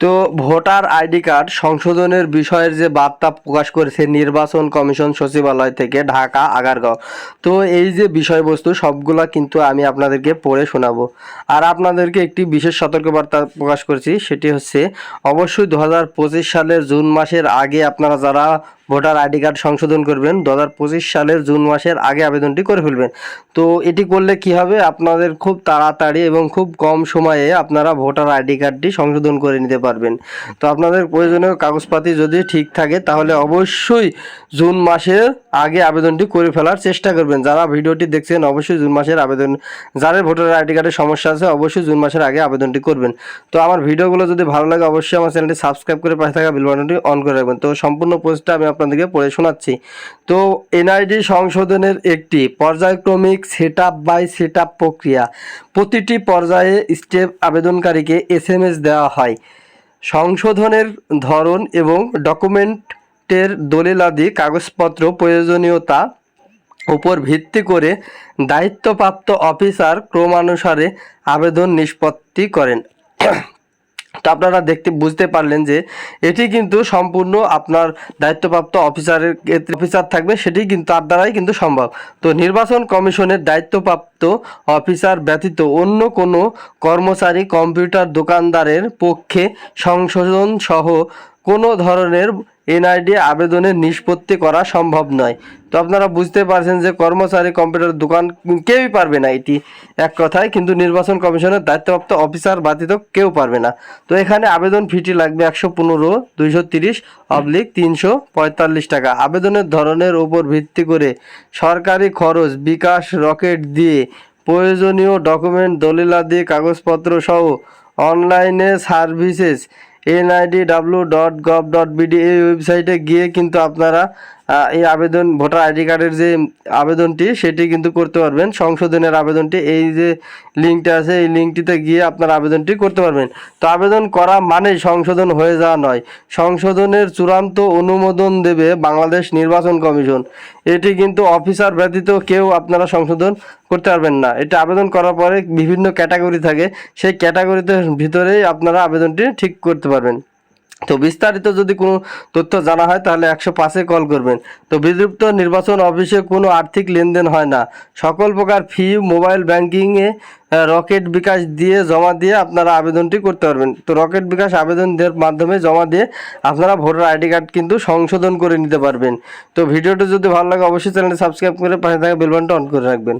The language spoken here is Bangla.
তো ভোটার আইডি কার্ড সংশোধনের বিষয়ের যে বার্তা প্রকাশ করেছে নির্বাচন কমিশন সচিবালয় থেকে ঢাকা, আগারগাঁও। তো এই যে বিষয়বস্তু, সবগুলা কিন্তু আমি আপনাদেরকে পড়ে শোনাবো। আর আপনাদেরকে একটি বিশেষ সতর্কবার্তা প্রকাশ করেছি, সেটি হচ্ছে, অবশ্যই দু হাজার পঁচিশ সালের জুন মাসের আগে আপনারা যারা ভোটার আইডি কার্ড সংশোধন করবেন। দু পঁচিশ সালের জুন মাসের আগে আবেদনটি করে ফেলবেন। তো এটি করলে কি হবে? আপনাদের খুব তাড়াতাড়ি এবং খুব কম সময়ে আপনারা ভোটার আইডি কার্ডটি সংশোধন করে নিতে পারবেন। তো আপনাদের প্রয়োজনীয় কাগজপাতি যদি ঠিক থাকে, তাহলে অবশ্যই জুন মাসের আগে আবেদনটি করে ফেলার চেষ্টা করবেন। যারা ভিডিওটি দেখছেন, অবশ্যই জুন মাসের আবেদন, যাদের ভোটার আইডি কার্ডের সমস্যা আছে, অবশ্যই জুন মাসের আগে আবেদনটি করবেন। তো আমার ভিডিওগুলো যদি ভালো লাগে, অবশ্যই আমার চ্যানেলটি সাবস্ক্রাইব করে পাশে থাকা বেল বাটনটি অন করে রাখবেন। তো সম্পূর্ণ পোস্টটা আমি আপনাদেরকে পড়ে শোনাচ্ছি। তো এনআইডি সংশোধনের একটি পর্যায়ক্রমিক set up by set up প্রক্রিয়া। প্রতিটি পর্যায়ে স্টেপ আবেদনকারীকে এস এম এস দেওয়া হয়। সংশোধনের ধরন এবং ডকুমেন্টের দলিলাদি, কাগজপত্র, প্রয়োজনীয়তা উপর ভিত্তি করে দায়িত্বপ্রাপ্ত অফিসার ক্রমানুসারে আবেদন নিষ্পত্তি করেন। তো আপনারা দেখতে, বুঝতে পারলেন যে এটি কিন্তু সম্পূর্ণ আপনার দায়িত্বপ্রাপ্ত অফিসারের অফিসার থাকবে, সেটি কিন্তু তার দ্বারাই কিন্তু সম্ভব। তো নির্বাচন কমিশনের দায়িত্বপ্রাপ্ত অফিসার ব্যতীত অন্য কোনো কর্মচারী কম্পিউটার দোকানদারের পক্ষে সংশোধন সহ কোনো ধরনের এনআইডি আবেদনের নিষ্পত্তি করা সম্ভব নয়। তো আপনারা বুঝতে পারছেন যে কর্মচারী কম্পিউটার দোকান কেউই পারবে না এটি। এক কথায় কিন্তু নির্বাচন কমিশনের দায়িত্বপ্রাপ্ত অফিসার ব্যতীত কেউ পারবে না। তো এখানে আবেদন ফিটি লাগবে একশো পনেরো, দুইশো তিরিশ, অবলিক তিনশো পঁয়তাল্লিশ টাকা। আবেদনের ধরনের উপর ভিত্তি করে সরকারি খরচ, বিকাশ রকেট দিয়ে প্রয়োজনীয় ডকুমেন্ট, দলিলাদি, কাগজপত্র সহ অনলাইনে services NID W dot gov dot BD এই ওয়েবসাইটে গিয়ে কিন্তু আপনারা এই আবেদন, ভোটার আইডি কার্ডের যে আবেদনটি, সেটি কিন্তু করতে পারবেন। সংশোধনের আবেদনটি, এই যে লিঙ্কটা আছে, এই লিঙ্কটিতে গিয়ে আপনার আবেদনটি করতে পারবেন। তো আবেদন করা মানে সংশোধন হয়ে যাওয়া নয়। সংশোধনের চূড়ান্ত অনুমোদন দেবে বাংলাদেশ নির্বাচন কমিশন। এটি কিন্তু অফিসার ব্যতীত কেউ আপনারা সংশোধন করতে পারবেন না। এটা আবেদন করার পরে বিভিন্ন ক্যাটাগরি থাকে। সেই ক্যাটাগরিতে ভিতরেই আপনারা আবেদনটি ঠিক করতে পারবেন। তো বিস্তারিত যদি কোনো তথ্য জানা হয়, তাহলে একশো পাঁচে কল করবেন। তো বিদ্যুপ্ত নির্বাচন অফিসে কোনো আর্থিক লেনদেন হয় না। সকল প্রকার ফি, মোবাইল ব্যাংকিংয়ে রকেট বিকাশ দিয়ে জমা দিয়ে আপনারা আবেদনটি করতে পারবেন। তো রকেট বিকাশ আবেদন দেওয়ার মাধ্যমে জমা দিয়ে আপনারা ভোটার আইডি কার্ড কিন্তু সংশোধন করে নিতে পারবেন। তো ভিডিওটি যদি ভালো লাগে, অবশ্যই চ্যানেলটি সাবস্ক্রাইব করে পাশে থাকা বেলবানটা অন করে রাখবেন।